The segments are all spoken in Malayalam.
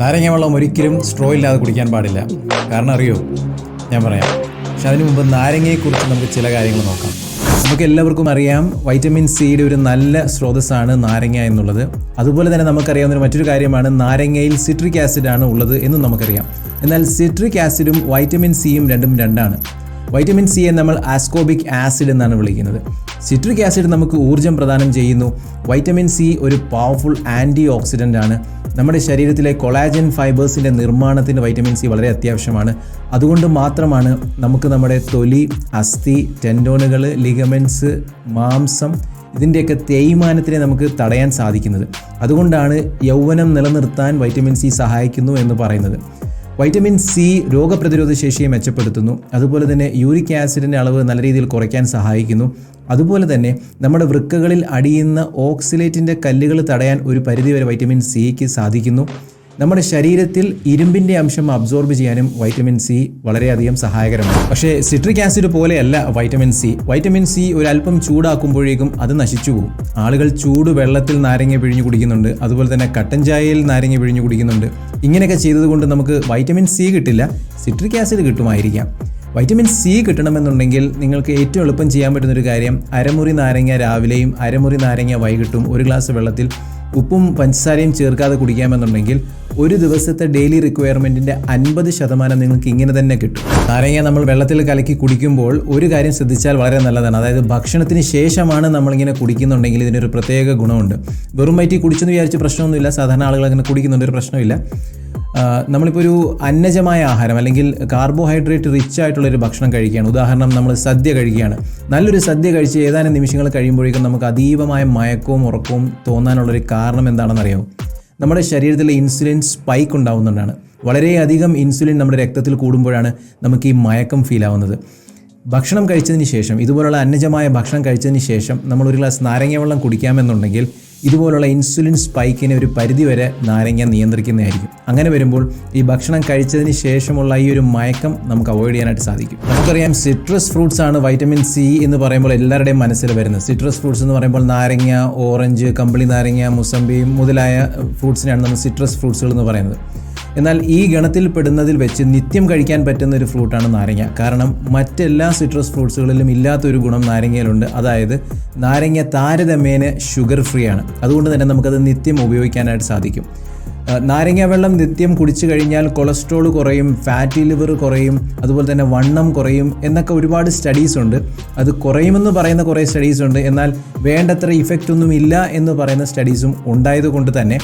നാരങ്ങ വെള്ളം ഒരിക്കലും സ്ട്രോ ഇല്ലാതെ കുടിക്കാൻ പാടില്ല. കാരണം അറിയോ? ഞാൻ പറയാം. പക്ഷെ അതിനു മുമ്പ് നാരങ്ങയെക്കുറിച്ച് നമുക്ക് ചില കാര്യങ്ങൾ നോക്കാം. നമുക്ക് എല്ലാവർക്കും അറിയാം വൈറ്റമിൻ സിയുടെ ഒരു നല്ല സ്രോതസ്സാണ് നാരങ്ങ എന്നുള്ളത്. അതുപോലെ തന്നെ നമുക്കറിയാവുന്ന മറ്റൊരു കാര്യമാണ് നാരങ്ങയിൽ സിട്രിക് ആസിഡ് ആണ് ഉള്ളത് എന്നും നമുക്കറിയാം. എന്നാൽ സിട്രിക് ആസിഡും വൈറ്റമിൻ സിയും രണ്ടും രണ്ടാണ്. വൈറ്റമിൻ സിയെ നമ്മൾ ആസ്കോബിക് ആസിഡ് എന്നാണ് വിളിക്കുന്നത്. സിട്രിക് ആസിഡ് നമുക്ക് ഊർജം പ്രദാനം ചെയ്യുന്നു. വൈറ്റമിൻ സി ഒരു പവർഫുൾ ആന്റി ഓക്സിഡന്റ് ആണ്. നമ്മുടെ ശരീരത്തിലെ കൊളാജൻ ഫൈബേഴ്സിന്റെ നിർമ്മാണത്തിന് വൈറ്റമിൻ സി വളരെ അത്യാവശ്യമാണ്. അതുകൊണ്ട് മാത്രമാണ് നമുക്ക് നമ്മുടെ തൊലി അസ്ഥി ടെൻഡോണുകൾ ലിഗമെന്റ്സ് മാംസം ഇതിന്റെയൊക്കെ തേയ്മാനത്തിനെ നമുക്ക് തടയാൻ സാധിക്കുന്നത്. അതുകൊണ്ടാണ് യൗവനം നിലനിർത്താൻ വൈറ്റമിൻ സി സഹായിക്കുന്നു എന്ന് പറയുന്നത്. വൈറ്റമിൻ സി രോഗപ്രതിരോധ ശേഷിയെ മെച്ചപ്പെടുത്തുന്നു. അതുപോലെ തന്നെ യൂറിക് ആസിഡിന്റെ അളവ് നല്ല രീതിയിൽ കുറയ്ക്കാൻ സഹായിക്കുന്നു. അതുപോലെ തന്നെ നമ്മുടെ വൃക്കകളിൽ അടിയുന്ന ഓക്സിലേറ്റിന്റെ കല്ലുകൾ തടയാൻ ഒരു പരിധിവരെ വൈറ്റമിൻ സിക്ക് സാധിക്കുന്നു. നമ്മുടെ ശരീരത്തിൽ ഇരുമ്പിന്റെ അംശം അബ്സോർബ് ചെയ്യാനും വൈറ്റമിൻ സി വളരെയധികം സഹായകരമാണ്. പക്ഷേ സിട്രിക് ആസിഡ് പോലെയല്ല വൈറ്റമിൻ സി വൈറ്റമിൻ സി ഒരല്പം ചൂടാക്കുമ്പോഴേക്കും അത് നശിച്ചു പോകും. ആളുകൾ ചൂട് വെള്ളത്തിൽ നാരങ്ങ പിഴിഞ്ഞു കുടിക്കുന്നുണ്ട്. അതുപോലെ തന്നെ കട്ടൻ ചായയിൽ നാരങ്ങ പിഴിഞ്ഞു കുടിക്കുന്നുണ്ട്. ഇങ്ങനെയൊക്കെ ചെയ്തതുകൊണ്ട് നമുക്ക് വൈറ്റമിൻ സി കിട്ടില്ല സിട്രിക് ആസിഡ് കിട്ടുമായിരിക്കാം. വൈറ്റമിൻ സി കിട്ടണമെന്നുണ്ടെങ്കിൽ നിങ്ങൾക്ക് ഏറ്റവും എളുപ്പം ചെയ്യാൻ പറ്റുന്ന ഒരു കാര്യം അരമുറി നാരങ്ങ രാവിലെയും അരമുറി നാരങ്ങ വൈകിട്ടും ഒരു ഗ്ലാസ് വെള്ളത്തിൽ ഉപ്പും പഞ്ചസാരയും ചേർക്കാതെ കുടിക്കാമെന്നുണ്ടെങ്കിൽ ഒരു ദിവസത്തെ ഡെയിലി റിക്വയർമെന്റിന്റെ അൻപത് ശതമാനം നിങ്ങൾക്ക് ഇങ്ങനെ തന്നെ കിട്ടും. നാരങ്ങ നമ്മൾ വെള്ളത്തിൽ കലക്കി കുടിക്കുമ്പോൾ ഒരു കാര്യം ശ്രദ്ധിച്ചാൽ വളരെ നല്ലതാണ്. അതായത് ഭക്ഷണത്തിന് ശേഷമാണ് നമ്മളിങ്ങനെ കുടിക്കുന്നുണ്ടെങ്കിൽ ഇതിനൊരു പ്രത്യേക ഗുണമുണ്ട്. വെറും വയറ്റി കുടിച്ചെന്ന് വിചാരിച്ച് പ്രശ്നമൊന്നുമില്ല. സാധാരണ ആളുകൾ അങ്ങനെ കുടിക്കുന്നുണ്ട്. ഒരു പ്രശ്നമില്ല. നമ്മളിപ്പോൾ ഒരു അന്നജമായ ആഹാരം അല്ലെങ്കിൽ കാർബോഹൈഡ്രേറ്റ് റിച്ച് ആയിട്ടുള്ള ഒരു ഭക്ഷണം കഴിക്കുകയാണ്. ഉദാഹരണം നമ്മൾ സദ്യ കഴിക്കുകയാണ്. നല്ലൊരു സദ്യ കഴിച്ച് ഏതാനും നിമിഷങ്ങൾ കഴിയുമ്പോഴേക്കും നമുക്ക് അതീവമായ മയക്കവും ഉറക്കവും തോന്നാനുള്ളൊരു കാരണം എന്താണെന്നറിയാമോ നമ്മുടെ ശരീരത്തിലെ ഇൻസുലിൻ സ്പൈക്ക് ഉണ്ടാവുന്നതുകൊണ്ടാണ് വളരെയധികം ഇൻസുലിൻ നമ്മുടെ രക്തത്തിൽ കൂടുമ്പോഴാണ് നമുക്ക് ഈ മയക്കം ഫീൽ ആവുന്നത്. ഭക്ഷണം കഴിച്ചതിന് ശേഷം ഇതുപോലുള്ള അന്നജമായ ഭക്ഷണം കഴിച്ചതിന് ശേഷം നമ്മൾ ഒരു ഗ്ലാസ് നാരങ്ങ വെള്ളം കുടിക്കാമെന്നുണ്ടെങ്കിൽ ഇതുപോലുള്ള ഇൻസുലിൻ സ്പൈക്കിനെ ഒരു പരിധിവരെ നാരങ്ങ നിയന്ത്രിക്കുന്നതായിരിക്കും. അങ്ങനെ വരുമ്പോൾ ഈ ഭക്ഷണം കഴിച്ചതിന് ശേഷമുള്ള ഈ ഒരു മയക്കം നമുക്ക് അവോയ്ഡ് ചെയ്യാനായിട്ട് സാധിക്കും. നമുക്കറിയാം സിട്രസ് ഫ്രൂട്ട്സ് ആണ് വൈറ്റമിൻ സി എന്ന് പറയുമ്പോൾ എല്ലാവരുടെയും മനസ്സിൽ വരുന്നത്. സിട്രസ് ഫ്രൂട്ട്സ് എന്ന് പറയുമ്പോൾ നാരങ്ങ ഓറഞ്ച് കമ്പിളി നാരങ്ങ മുസമ്പി മുതലായ ഫ്രൂട്ട്സിനെയാണ് നമ്മൾ സിട്രസ് ഫ്രൂട്ട്സുകൾ എന്ന് പറയുന്നത്. എന്നാൽ ഈ ഗണത്തിൽ പെടുന്നതിൽ വെച്ച് നിത്യം കഴിക്കാൻ പറ്റുന്ന ഒരു ഫ്രൂട്ടാണ് നാരങ്ങ. കാരണം മറ്റെല്ലാ സിട്രസ് ഫ്രൂട്ട്സുകളിലും ഇല്ലാത്തൊരു ഗുണം നാരങ്ങയിലുണ്ട്. അതായത് നാരങ്ങ താരതമ്യേന ഷുഗർ ഫ്രീ ആണ്. അതുകൊണ്ട് തന്നെ നമുക്കത് നിത്യം ഉപയോഗിക്കാനായിട്ട് സാധിക്കും. നാരങ്ങ വെള്ളം നിത്യം കുടിച്ചു കഴിഞ്ഞാൽ കൊളസ്ട്രോൾ കുറയും ഫാറ്റി ലിവർ കുറയും അതുപോലെ തന്നെ വണ്ണം കുറയും എന്നൊക്കെ ഒരുപാട് സ്റ്റഡീസ് ഉണ്ട്. അത് കുറയുമെന്ന് പറയുന്ന കുറേ സ്റ്റഡീസ് ഉണ്ട്. എന്നാൽ വേണ്ടത്ര ഇഫക്റ്റ് ഒന്നും ഇല്ല എന്ന് പറയുന്ന സ്റ്റഡീസും ഉണ്ടായതുകൊണ്ട് തന്നെ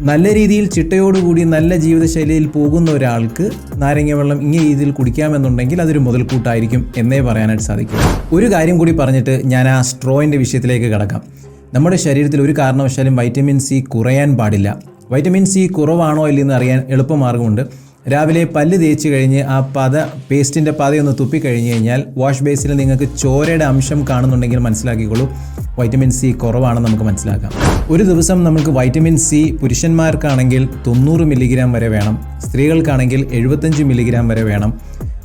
നല്ല രീതിയിൽ ചിട്ടയോടുകൂടി നല്ല ജീവിതശൈലിയിൽ പോകുന്ന ഒരാൾക്ക് നാരങ്ങ വെള്ളം ഇങ്ങനെ രീതിയിൽ കുടിക്കാമെന്നുണ്ടെങ്കിൽ അതൊരു മുതൽക്കൂട്ടായിരിക്കും എന്നേ പറയാനായിട്ട് സാധിക്കും. ഒരു കാര്യം കൂടി പറഞ്ഞിട്ട് ഞാൻ ആ സ്ട്രോയിന്റെ വിഷയത്തിലേക്ക് കടക്കാം. നമ്മുടെ ശരീരത്തിൽ ഒരു കാരണവശാലും വൈറ്റമിൻ സി കുറയാൻ പാടില്ല. വൈറ്റമിൻ സി കുറവാണോ ഇല്ലെന്ന് അറിയാൻ എളുപ്പമാർഗമുണ്ട്. രാവിലെ പല്ല് തേച്ച് കഴിഞ്ഞ് ആ പത പേസ്റ്റിന്റെ പതയൊന്ന് തുപ്പിക്കഴിഞ്ഞ് കഴിഞ്ഞാൽ വാഷ് ബേസിൽ നിങ്ങൾക്ക് ചോരയുടെ അംശം കാണുന്നുണ്ടെങ്കിൽ മനസ്സിലാക്കിക്കോളൂ. വൈറ്റമിൻ സി കുറവാണെന്ന് നമുക്ക് മനസ്സിലാക്കാം. ഒരു ദിവസം നമുക്ക് വൈറ്റമിൻ സി പുരുഷന്മാർക്കാണെങ്കിൽ തൊണ്ണൂറ് മില്ലിഗ്രാം വരെ വേണം സ്ത്രീകൾക്കാണെങ്കിൽ എഴുപത്തഞ്ച് മില്ലിഗ്രാം വരെ വേണം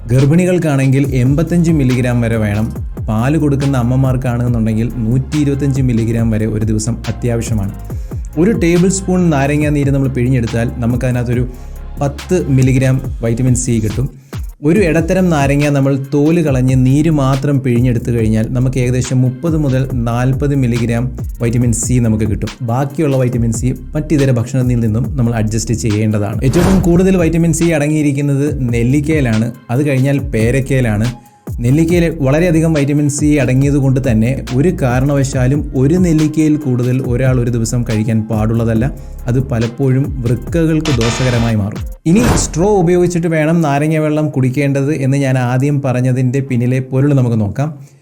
ഗർഭിണികൾക്കാണെങ്കിൽ എൺപത്തഞ്ച് മില്ലിഗ്രാം വരെ വേണം പാൽ കൊടുക്കുന്ന അമ്മമാർക്കാണെന്നുണ്ടെങ്കിൽ നൂറ്റി ഇരുപത്തഞ്ച് മില്ലിഗ്രാം വരെ ഒരു ദിവസം അത്യാവശ്യമാണ്. ഒരു ടേബിൾ സ്പൂൺ നാരങ്ങ നീര് നമ്മൾ പിഴിഞ്ഞെടുത്താൽ നമുക്കതിനകത്തൊരു പത്ത് മില്ലിഗ്രാം വൈറ്റമിൻ സി കിട്ടും. ഒരു ഇടത്തരം നാരങ്ങ നമ്മൾ തോൽ കളഞ്ഞ് നീര് മാത്രം പിഴിഞ്ഞെടുത്തു കഴിഞ്ഞാൽ നമുക്ക് ഏകദേശം മുപ്പത് മുതൽ നാൽപ്പത് മില്ലിഗ്രാം വൈറ്റമിൻ സി നമുക്ക് കിട്ടും. ബാക്കിയുള്ള വൈറ്റമിൻ സി മറ്റിതര ഭക്ഷണത്തിൽ നിന്നും നമ്മൾ അഡ്ജസ്റ്റ് ചെയ്യേണ്ടതാണ്. ഏറ്റവും കൂടുതൽ വൈറ്റമിൻ സി അടങ്ങിയിരിക്കുന്നത് നെല്ലിക്കയിലാണ്. അത് കഴിഞ്ഞാൽ പേരക്കയിലാണ്. നെല്ലിക്കയിൽ വളരെയധികം വൈറ്റമിൻ സി അടങ്ങിയത് കൊണ്ട് തന്നെ ഒരു കാരണവശാലും ഒരു നെല്ലിക്കയിൽ കൂടുതൽ ഒരാൾ ഒരു ദിവസം കഴിക്കാൻ പാടുള്ളതല്ല. അത് പലപ്പോഴും വൃക്കകൾക്ക് ദോഷകരമായി മാറും. ഇനി സ്ട്രോ ഉപയോഗിച്ചിട്ട് വേണം നാരങ്ങ വെള്ളം കുടിക്കേണ്ടത് എന്ന് ഞാൻ ആദ്യം പറഞ്ഞതിന്റെ പിന്നിലെ പൊരുൾ നമുക്ക് നോക്കാം.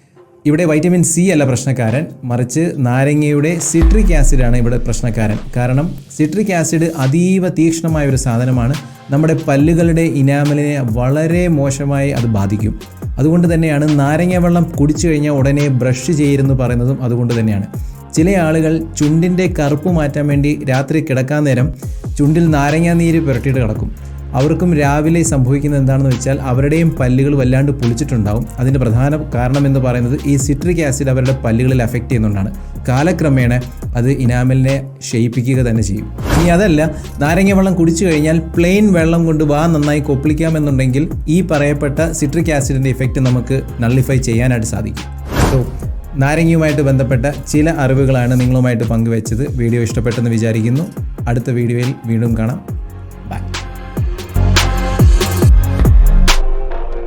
ഇവിടെ വൈറ്റമിൻ സി അല്ല പ്രശ്നക്കാരൻ. മറിച്ച് നാരങ്ങയുടെ സിട്രിക് ആസിഡാണ് ഇവിടെ പ്രശ്നക്കാരൻ. കാരണം സിട്രിക് ആസിഡ് അതീവ തീക്ഷ്ണമായ ഒരു സാധനമാണ്. നമ്മുടെ പല്ലുകളുടെ ഇനാമലിനെ വളരെ മോശമായി അത് ബാധിക്കും. അതുകൊണ്ട് തന്നെയാണ് നാരങ്ങ വെള്ളം കുടിച്ചു കഴിഞ്ഞാൽ ഉടനെ ബ്രഷ് ചെയ്യരുന്ന് പറയുന്നതും അതുകൊണ്ട് തന്നെയാണ്. ചില ആളുകൾ ചുണ്ടിന്റെ കറുപ്പ് മാറ്റാൻ വേണ്ടി രാത്രി കിടക്കാൻ നേരം ചുണ്ടിൽ നാരങ്ങാ നീര് പുരട്ടിയിട്ട് കിടക്കും. അവർക്കും രാവിലെ സംഭവിക്കുന്നത് എന്താണെന്ന് വെച്ചാൽ അവരുടെയും പല്ലുകൾ വല്ലാണ്ട് പൊളിച്ചിട്ടുണ്ടാവും. അതിന്റെ പ്രധാന കാരണം എന്ന് പറയുന്നത് ഈ സിട്രിക് ആസിഡ് അവരുടെ പല്ലുകളിൽ അഫക്റ്റ് ചെയ്യുന്നുണ്ടാണ് കാലക്രമേണ അത് ഇനാമലിനെ ക്ഷയിപ്പിക്കുക തന്നെ ചെയ്യും. ഇനി അതല്ല നാരങ്ങ വെള്ളം കുടിച്ചു കഴിഞ്ഞാൽ പ്ലെയിൻ വെള്ളം കൊണ്ട് വാ നന്നായി കൊപ്പിളിക്കാമെന്നുണ്ടെങ്കിൽ ഈ പറയപ്പെട്ട സിട്രിക് ആസിഡിന്റെ ഇഫക്റ്റ് നമുക്ക് നള്ളിഫൈ ചെയ്യാനായിട്ട് സാധിക്കും. സോ നാരങ്ങയുമായിട്ട് ബന്ധപ്പെട്ട ചില അറിവുകളാണ് നിങ്ങളുമായിട്ട് പങ്കുവച്ചത്. വീഡിയോ ഇഷ്ടപ്പെട്ടെന്ന് വിചാരിക്കുന്നു. അടുത്ത വീഡിയോയിൽ വീണ്ടും കാണാം.